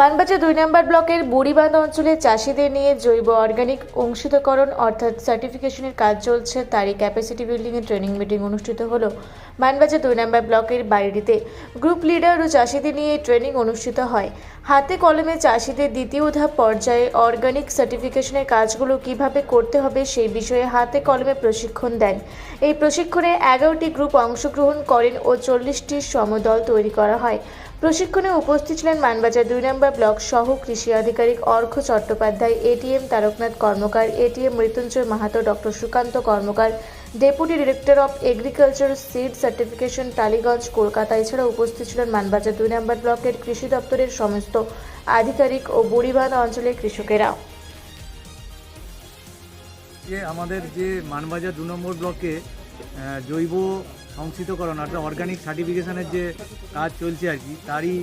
মানবাজার দুই নম্বর ব্লকের বুড়িবাঁধ অঞ্চলে চাষিদের নিয়ে জৈব অর্গানিক অংশীতকরণ অর্থাৎ সার্টিফিকেশনের কাজ চলছে। তারই ক্যাপাসিটি বিল্ডিং এর ট্রেনিং মিটিং অনুষ্ঠিত হলো মানবাজার দুই নম্বর ব্লকের বাইরেতে। গ্রুপ লিডার ও চাষিদের নিয়ে ট্রেনিং অনুষ্ঠিত হয়। হাতে কলমে চাষিদের দ্বিতীয় ধাপ পর্যায়ে অর্গানিক সার্টিফিকেশনের কাজগুলো কীভাবে করতে হবে সেই বিষয়ে হাতে কলমে প্রশিক্ষণ দেন। এই প্রশিক্ষণে এগারোটি গ্রুপ অংশগ্রহণ করেন ও চল্লিশটি সমদল তৈরি করা হয়। প্রশিক্ষণে উপস্থিত ছিলেন মানবাজার দুই নম্বর ব্লক সহ কৃষি আধিকারিক Arghya Chattopadhyay, ATM Taraknath Karmakar, ATM Mrityunjoy Mahato, doctor Sukanta Karmakar, deputy director of agriculture seed certification Tollygunge, Kolkata. এছাড়া উপস্থিত ছিলেন মানবাজার দুই নম্বর ব্লকের কৃষি দপ্তরের সমস্ত আধিকারিক ও বুড়িবাঁধ অঞ্চলের কৃষকেরা। যে আমাদের যে মানবাজার দু নম্বর ব্লকে জৈব সংস্থিতকরণ অর্থাৎ অর্গানিক সার্টিফিকেশনের যে কাজ চলছে আর কি, তারই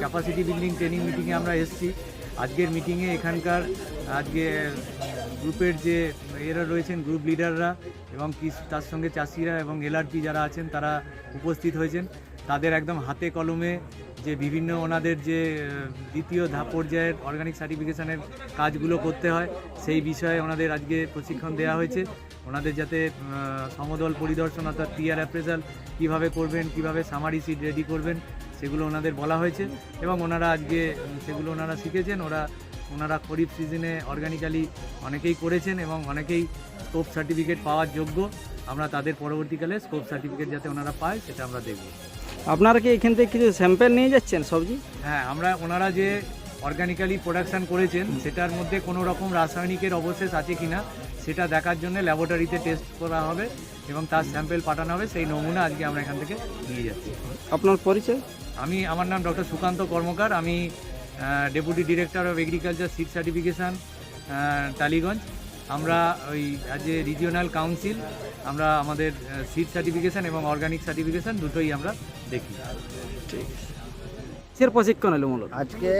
ক্যাপাসিটি বিল্ডিং ট্রেনিং মিটিংয়ে আমরা এসেছি। আজকের মিটিংয়ে এখানকার, আজকে গ্রুপের যে এরা রয়েছেন গ্রুপ লিডাররা এবং তার সঙ্গে চাষিরা এবং এলআরপি যারা আছেন, তারা উপস্থিত হয়েছেন। তাদের একদম হাতে কলমে যে বিভিন্ন ওনাদের যে দ্বিতীয় ধাপ পর্যায়ের অর্গানিক সার্টিফিকেশানের কাজগুলো করতে হয়, সেই বিষয়ে ওনাদের আজকে প্রশিক্ষণ দেওয়া হয়েছে। ওনাদের যাতে সমদল পরিদর্শন অর্থাৎ টিআর অ্যাপ্রেজাল কীভাবে করবেন, কীভাবে সামারি সিট রেডি করবেন, সেগুলো ওনাদের বলা হয়েছে। এবং ওনারা আজকে সেগুলো ওনারা শিখেছেন। ওরা, ওনারা খরিফ সিজনে অর্গানিক্যালি অনেকেই করেছেন এবং অনেকেই স্কোপ সার্টিফিকেট পাওয়ার যোগ্য। আমরা তাদের পরবর্তীকালে স্কোপ সার্টিফিকেট যাতে ওনারা পায়, সেটা আমরা দেখব। আপনারা কি এখান থেকে কিছু স্যাম্পেল নিয়ে যাচ্ছেন সবজি? হ্যাঁ আমরা ওনারা যে অর্গানিক্যালি প্রোডাকশন করেছেন সেটার মধ্যে কোনো রকম রাসায়নিকের অবশেষ আছে কিনা সেটা দেখার জন্য ল্যাবরেটরিতে টেস্ট করা হবে এবং তার স্যাম্পেল পাঠানো হবে সেই নমুনা আজকে আমরা এখান থেকে নিয়ে যাচ্ছি। আপনার পরিচয়? আমি আমার নাম ডক্টর সুকান্ত কর্মকার আমি deputy director of agriculture seed certification Tollygunge. আমরা ওই আজ রিজিওনাল কাউন্সিল আমরা আমাদের সিড সার্টিফিকেশান এবং অর্গানিক সার্টিফিকেশান দুটোই আমরা দেখি। ঠিক কিসের প্রশিক্ষণ এলো মূলত? আজকে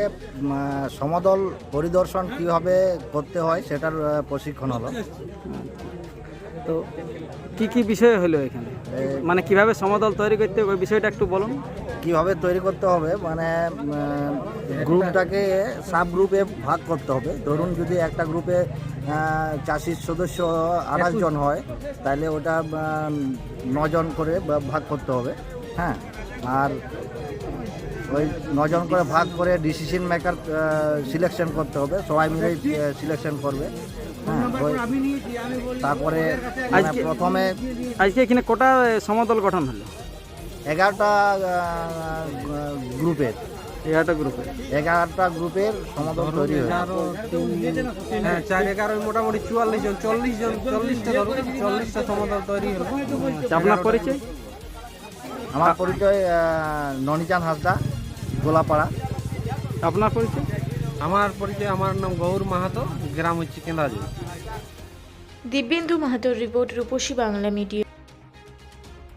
সমদল পরিদর্শন কীভাবে করতে হয় সেটার প্রশিক্ষণ হলো। তো কি কি বিষয় হলো এখানে? মানে কীভাবে সমদল তৈরি করতে হবে ওই বিষয়টা একটু বলুন। কীভাবে তৈরি করতে হবে মানে গ্রুপটাকে সাব গ্রুপে ভাগ করতে হবে। ধরুন যদি একটা গ্রুপে চাষির সদস্য আঠাশ জন হয় তাহলে ওটা নজন করে ভাগ করতে হবে। হ্যাঁ? আর ওই নজন করে ভাগ করে ডিসিশন মেকার সিলেকশন করতে হবে। সবাই মিলে সিলেকশন করবে। হ্যাঁ ওই- তারপরে মানে প্রথমে আজকে এখানে কোটা সমদল গঠন হলো? এগারোটা গ্রুপের। এগারোটা গ্রুপে এগারোটা গ্রুপের সমদল তৈরি হ্যাঁ চার এগারো মোটামুটি চুয়াল্লিশ জন চল্লিশ জন চল্লিশটা ধরুন চল্লিশটা সমদল তৈরি হলো। আপনার পরিচয়? আমার পরিচয় ননিচান হাসদা গোলাপাড়া। আপনার পরিচয়? আমার পরিচয় আমার নাম গৌর মাহাতো গ্রাম হচ্ছে কেন্দ্রাজি দিব্যেন্দু মাহাতোর রিপোর্ট রূপসী বাংলা মিডিয়া।